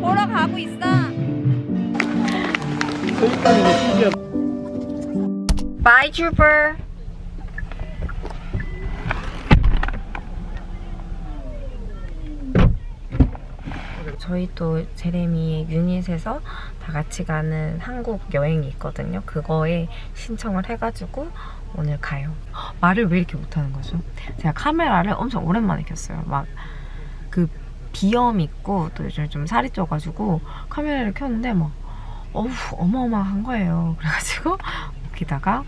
보러 가고 있어. Bye, Trooper. 저희 또 제레미의 유닛에서 다 같이 가는 한국 여행이 있거든요. 그거에 신청을 해가지고 오늘 가요. 헉, 말을 왜 이렇게 못하는 거죠? 제가 카메라를 엄청 오랜만에 켰어요. 막 그 비염 있고 또 요즘 좀 살이 쪄가지고 카메라를 켰는데 막 어우 어마어마한 거예요. 그래가지고 웃기다가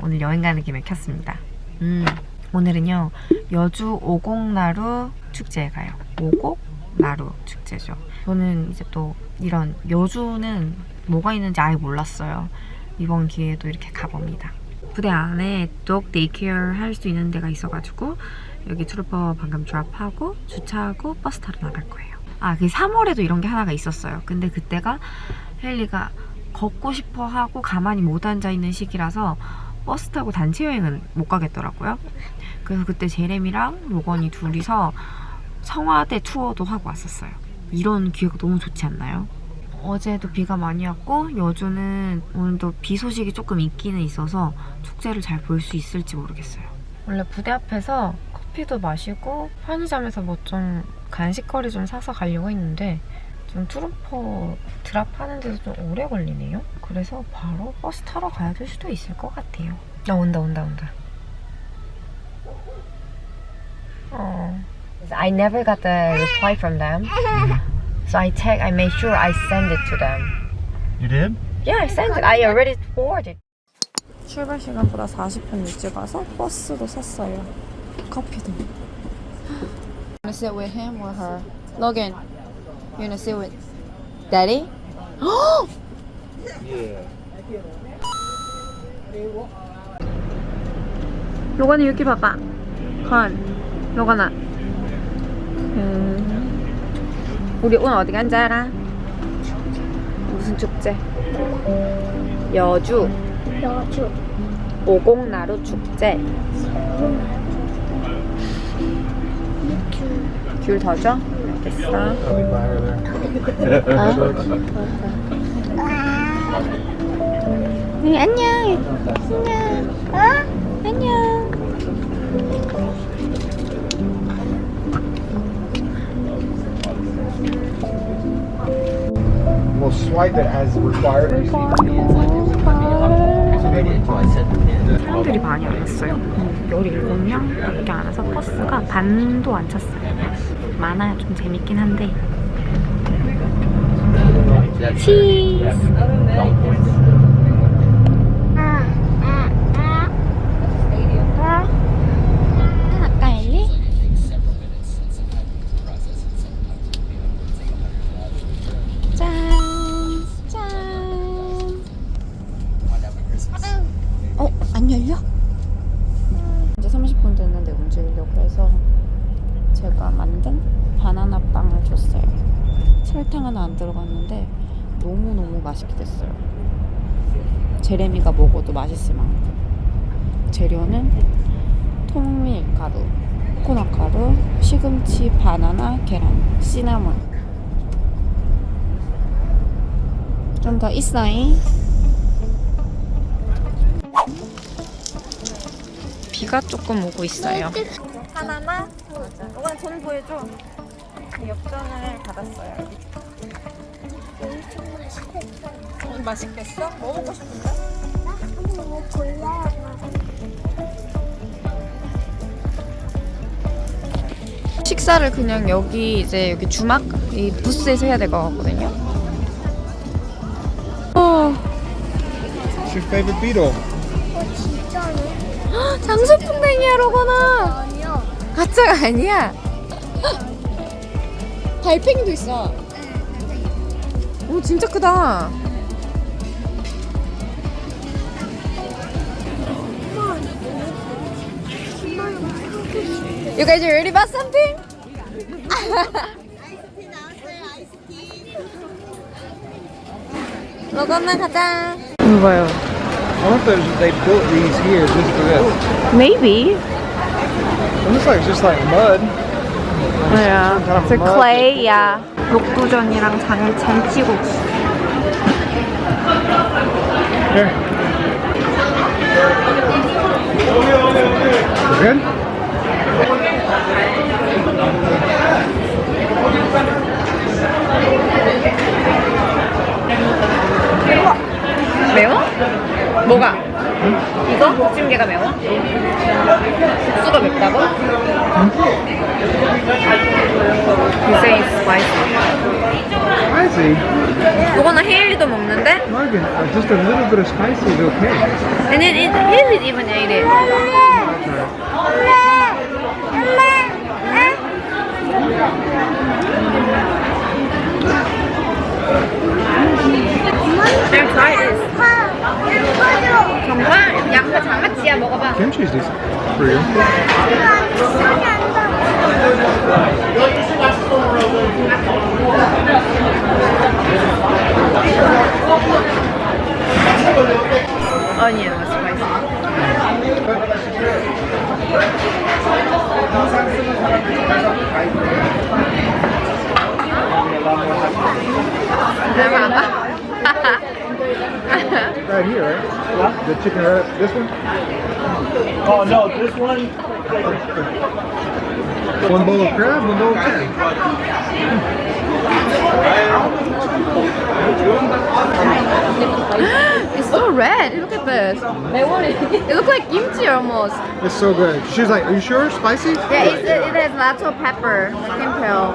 오늘 여행 가는 김에 켰습니다. 음, 오늘은요 여주 오곡나루 축제에 가요. 오곡나루 축제죠. 저는 이제 또 이런 여주는 뭐가 있는지 아예 몰랐어요. 이번 기회에도 이렇게 가봅니다. 부대 안에 독 데이케어 할 수 있는 데가 있어가지고 여기 트루퍼 방금 드랍하고 주차하고 버스 타러 나갈 거예요. 아, 그 3월에도 이런 게 하나가 있었어요. 근데 그때가 헬리가 걷고 싶어 하고 가만히 못 앉아 있는 시기라서 버스 타고 단체 여행은 못 가겠더라고요. 그래서 그때 제레미랑 로건이 둘이서 청와대 투어도 하고 왔었어요. 이런 기회가 너무 좋지 않나요? 어제도 비가 많이 왔고 여주는 오늘도 비 소식이 조금 있기는 있어서 축제를 잘 볼 수 있을지 모르겠어요. 원래 부대 앞에서 커피도 마시고 편의점에서 뭐 좀 간식거리 좀 사서 가려고 했는데 좀 트루퍼 드랍하는 데도 좀 오래 걸리네요. 그래서 바로 버스 타러 가야 될 수도 있을 것 같아요. 나 온다 온다 온다. 어. I never got the reply from them. So I take I made sure I send it to them. You did? Yeah, I sent it. I already forwarded. 출발 시간보다 40분 일찍 와서 버스도 샀어요. 커피도. Wanna sit with him or her? Logan, you wanna sit with Daddy? 로건이 여기 봐봐. 건. 로건아. 음. 우리 오늘 어디 간지 알아? 무슨 축제? 여주. 여주 오곡나루 축제. 귤더 줘? 알겠어. There. 네, 안녕. 안녕. 어? 안녕. We'll swipe it as required. 사람들이 많이 안 왔어요. 17명밖에 안 와서 버스가 반도 안 찼어요. 많아야 좀 재밌긴 한데. 치즈! 아까 엘리? 짠! 짠! 어? 안 열려? 이제 30분 됐는데 움직이려고 해서 제가 만든 바나나 빵을 줬어요. 설탕 하나 안 들어갔는데 너무너무 맛있게 됐어요. 제레미가 먹어도 맛있을 만큼. 재료는 통밀가루, 코코넛 가루, 시금치, 바나나, 계란, 시나몬. 좀 더 있어잉. 비가 조금 오고 있어요. 하나나 이건 돈 보여줘. 역전을 받았어요. 엄청 맛있겠어? 뭐 먹고 싶은데? 뭐 골라야 식사를 그냥 여기 이제 여기 주막 이 부스에서 해야 될 것 같거든요. 어, What's your favorite beetle? 어 진짜네? 장수풍뎅이야 로거나. 아니요 가짜가 아니야. 달팽이도 있어. 오 진짜 크다. You guys are ready about something? 로건나 가자. 이거요. I wonder if they built these here just for this. Maybe. It looks like it's just like mud. Yeah. It's a clay, yeah. 녹두전이랑 장, 잔치국수. Here. Good? 매워? 뭐가? 이거? 부침개가 매워? 국수가 맵다고? Say it's spicy. Spicy? 이거는 헤일리도 먹는데? Morgan, uh, just a little bit of spicy is okay. And then it, Hailey even ate it. Try this. 정말? 양파 장아찌야 먹어봐. Kimchi's decent for you. Chicken, uh, this one? Oh no, this one. One bowl of crab, one bowl of chicken. It's so red. Look at this. It looks like kimchi almost. It's so good. She's like, are you sure? Spicy? Yeah, it's, it has lots of pepper. I can tell.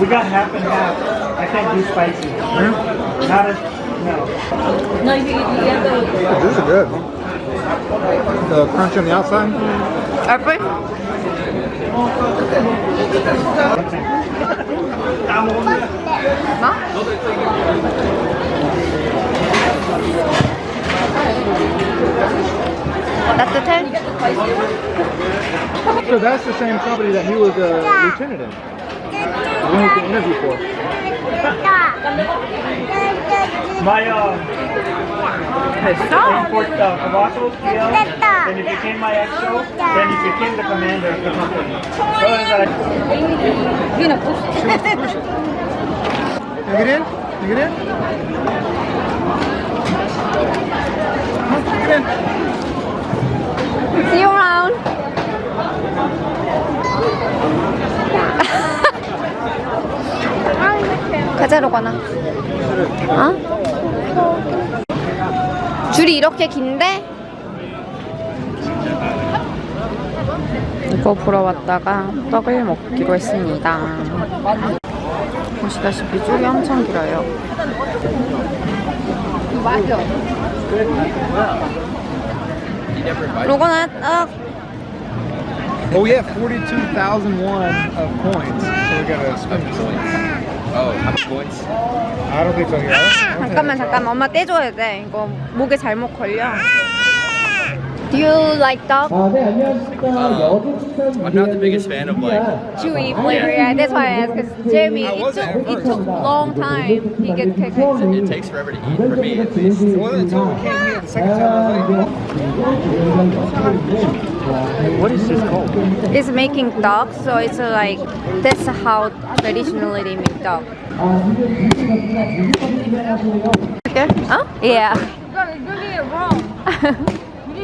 We got half and half. I can't do spicy. Yeah. Not as no. No, you, you the. Oh, the juice is good. The crunch on the outside. Airplane. No? That's the 10? So that's the same company that he was uh, a lieutenant in. The one he interview for. My uh, 됐어? import uh, Cavasso scale. Then you became my XO. Then you became the commander of the company. So it's like, You get in? You get in? Huh? Get in. See you around. 가자로 가나? 어? 줄이 이렇게 긴데? 이거 보러 왔다가 떡을 먹기로 했습니다. 보시다시피 줄이 엄청 길어요. 로건아 떡 Oh yeah, 42,001 of coins. So we gotta spend coins. Oh, how much points? I don't think so, yeah. 잠깐만 잠깐만 엄마 떼줘야 돼 이거 목에 잘못 걸려 Do you like dog? I'm not the biggest fan of like. Chewy flavor yeah that's why I asked because Jeremy I it wasn't took, at it first. took long time he get It, cooking it takes forever to eat for me at least. Well, until we came here the second time, I was like, what is this called? It's making dog so it's uh, like that's how traditionally they make dog Okay? Huh? Yeah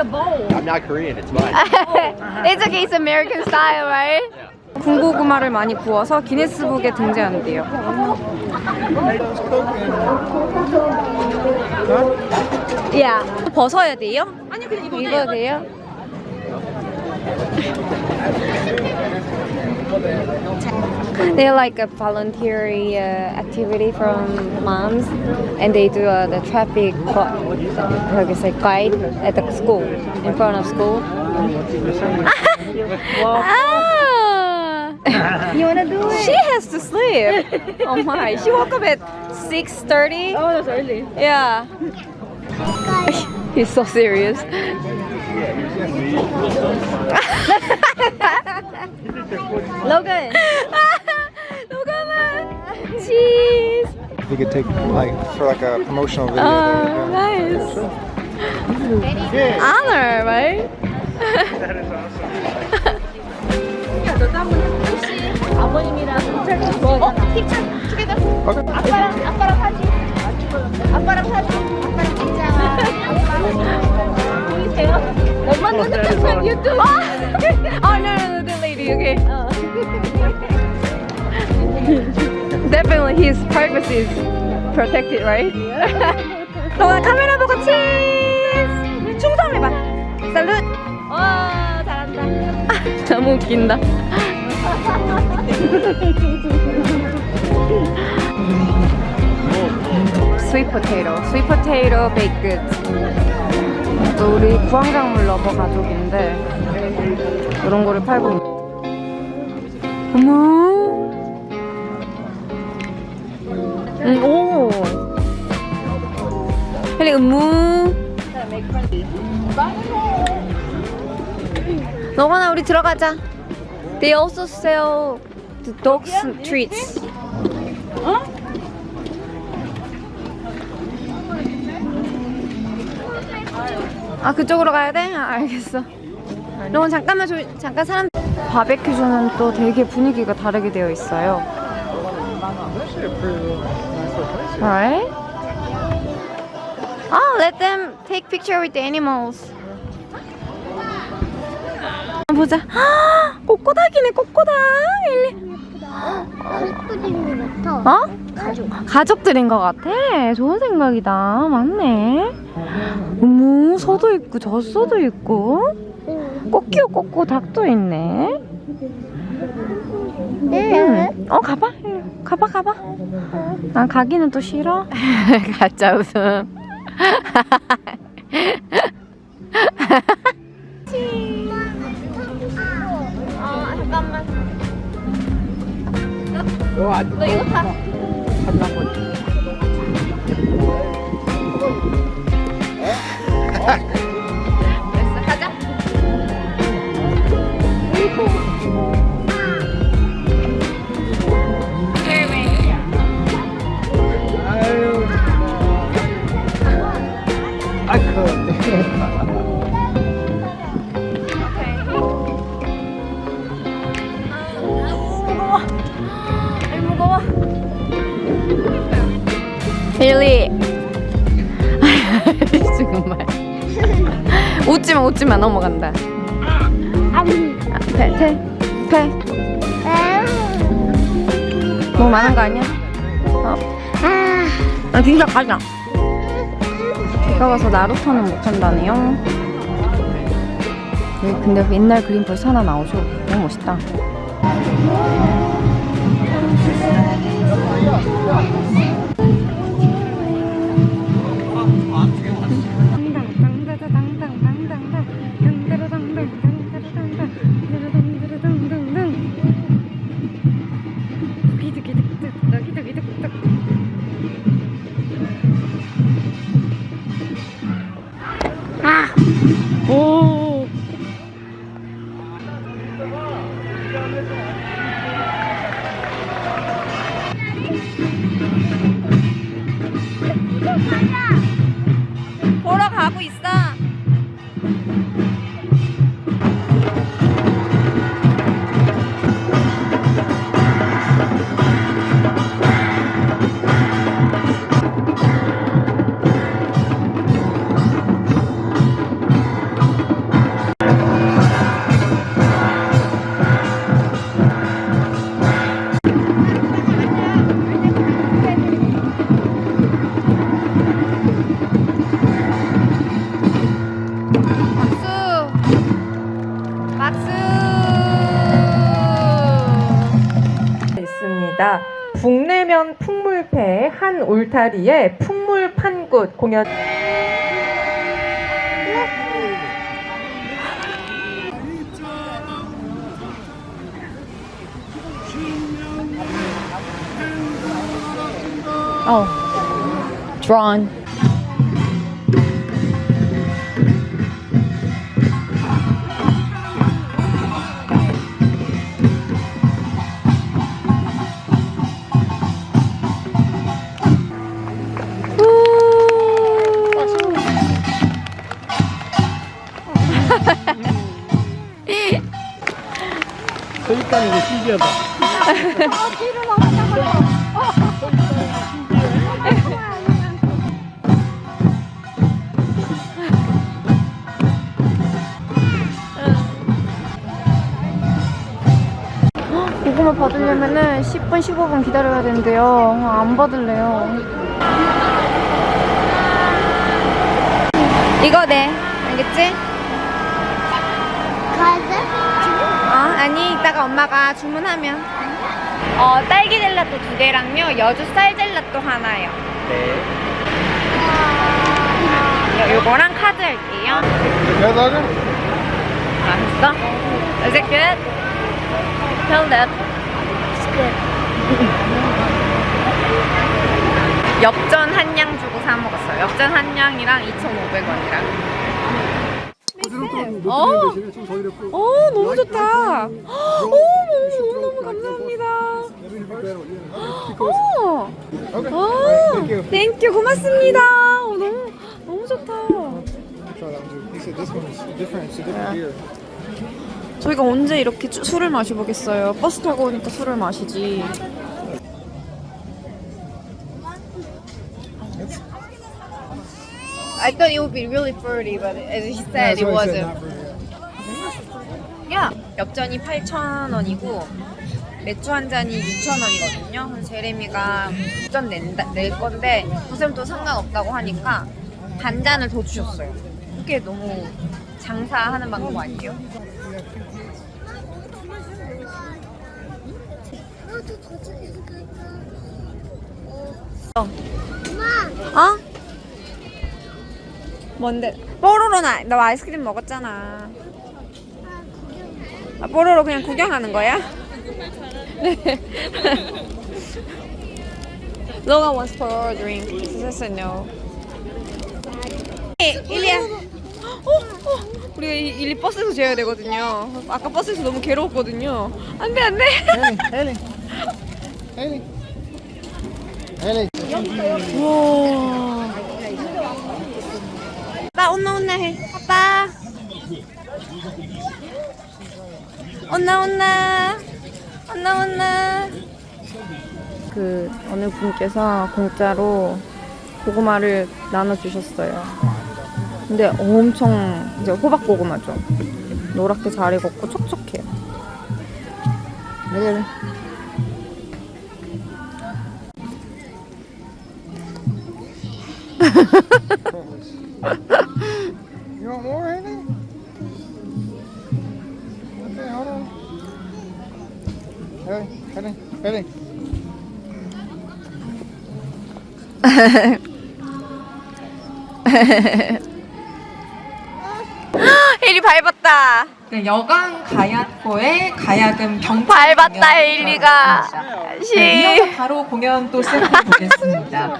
I'm not Korean. It's fine. it's okay, it's American style, right? 군고구마를 많이 구워서 기네스북에 등재한대요. 야, 벗어야 돼요? 아니 그냥 입어도 입어도 돼요? They're like a voluntary uh, activity from moms, and they do uh, the traffic gu- how say, guide at the school, in front of school. ah! you wanna do it? She has to sleep. oh my! She woke up at six thirty. Oh, that's early. Yeah. He's so serious. Logan. Logan. Cheese. You could take like for like a promotional video. Oh, nice. Honor, right? 아버님이랑 셀프 좋아하잖아. 어? 픽처 투게더. 아빠랑 아빠랑 사진. 아빠랑 사진. 아빠랑 찍자. 보이세요? 엄마 눈을 유튜브. Oh no, no, no, Lady. Okay. Definitely, his privacy is protected, right? 동아 카메라 보고 치즈. 충성해봐. 살룻. 와 잘한다. 너무 웃긴다. 스윗 포테이토, 스윗 포테이토 베이크. 또 우리 구황작물 러버 가족인데 이런 거를 팔고 있- 어머. 음, 오. 헬리 음무. 너거나 우리 들어가자. They also sell the dogs treats. 아 그쪽으로 가야 돼? 아, 알겠어. 너건 잠깐만 조, 잠깐 사람 바베큐존은 또 되게 분위기가 다르게 되어 있어요. Right? Oh, let them take picture with the animals. 보자. 꼬꼬닥이네, 꼬꼬닥. 일리. 가족들인 것 같아. 어? 가족들인 것 같아. 좋은 생각이다. 맞네. 어머, 소도 있고, 젖소도 있고. 꼬끼오 꼬꼬 닭도 있네. 응. 어, 가봐. 가봐, 가봐. 난 가기는 또 싫어. 가짜 웃음. 아, 잠깐만. Oh, I, 너 이거 타. 웃지마 넘어간다. 아, 배, 배, 배. 너무 많은 거 아니야? 어. 아, 진짜 가자. 비가 와서 나루토는 못 한다네요. 네, 근데 옛날 그림 벌써 하나 나오죠? 너무 멋있다. 오. 보 한 울타리에 풍물 판굿 공연 Oh. Drawn. 신기하다. 고구마 받으려면은 10분, 15분 기다려야 된대요. 아, 안 받을래요. 이거 네. 알겠지? 가자. 어, 아니, 이따가 엄마가 주문하면. 어, 딸기 젤라또 두 개랑요, 여주 쌀 젤라또 하나요. 네. 요, 요거랑 카드 할게요. Logan? 맛있어? Is it good? Tell them. 엽전 한 양 주고 사 먹었어요. 엽전 한 양이랑 2,500원이랑. 어, 어, 너무 좋다. 어, 너무 너무 감사합니다. 어. 어. 땡큐 고맙습니다. 어, 너무 너무 좋다. 저희가 언제 이렇게 주- 술을 마셔보겠어요? 버스 타고 오니까 술을 마시지. I thought it would be really fruity, but as he said, it wasn't. 야, 엽전이 8,000원이고 맥주 한 잔이 6,000원이거든요. 그래서 제레미가 엽전 낸다, 낼 건데 무쌤 또 상관없다고 하니까 반 잔을 더 주셨어요. 그게 너무 장사하는 방법 아니에요? 어, 저 저쪽에 어. 엄마. 어? 뭔데? 뽀로로 나 너 아이스크림 먹었잖아. 아, 뽀로로 그냥 구경하는 거야? Logan wants 뽀로로 drink. He says no. 이- 일리야. 어, 어. 우리가 이- 일리 버스에서 재야 되거든요. 아까 버스에서 너무 괴로웠거든요. 안 돼 안 돼. Haley, Haley, Haley, Haley. 우와. 아빠 온나 온나 해. 아빠. 온나 온나. 온나 온나. 그 어느 분께서 공짜로 고구마를 나눠 주셨어요. 근데 엄청 이제 호박 고구마죠. 노랗게 잘 익었고 촉촉해요. You 혜리 밟았다. 네, 여강 가야코의 가야금 경품 밟았다, 혜리가. 네, 이어서 바로 공연 또 시작해 보겠습니다.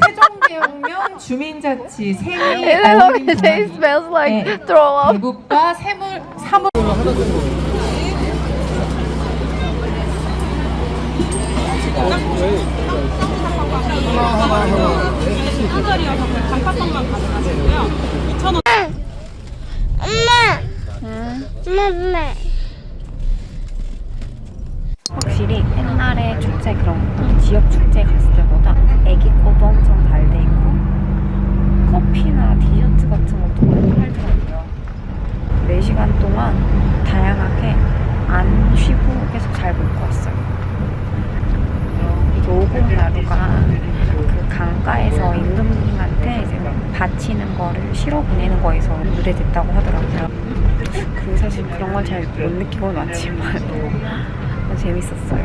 세종대왕령 주민자치 생일 어울림 공연 smells like throw 대국과 세물 사물 엄마. 엄마. 확실히 옛날에 축제 그런 거, 지역 축제 갔을 때보다 애기 거도 엄청 잘 돼 있고 커피나 디저트 같은 것도 많이 팔더라고요. 4시간 동안 다양하게 안 쉬고 계속 잘 먹고 왔어요. 이게 오공나루가 그 강가에서 임금님한테 이제 바치는 거를 실어 보내는 거에서 유래됐다고 하더라고요. 그 사실 그런 걸 잘 못 느끼고는 왔지만 재밌었어요.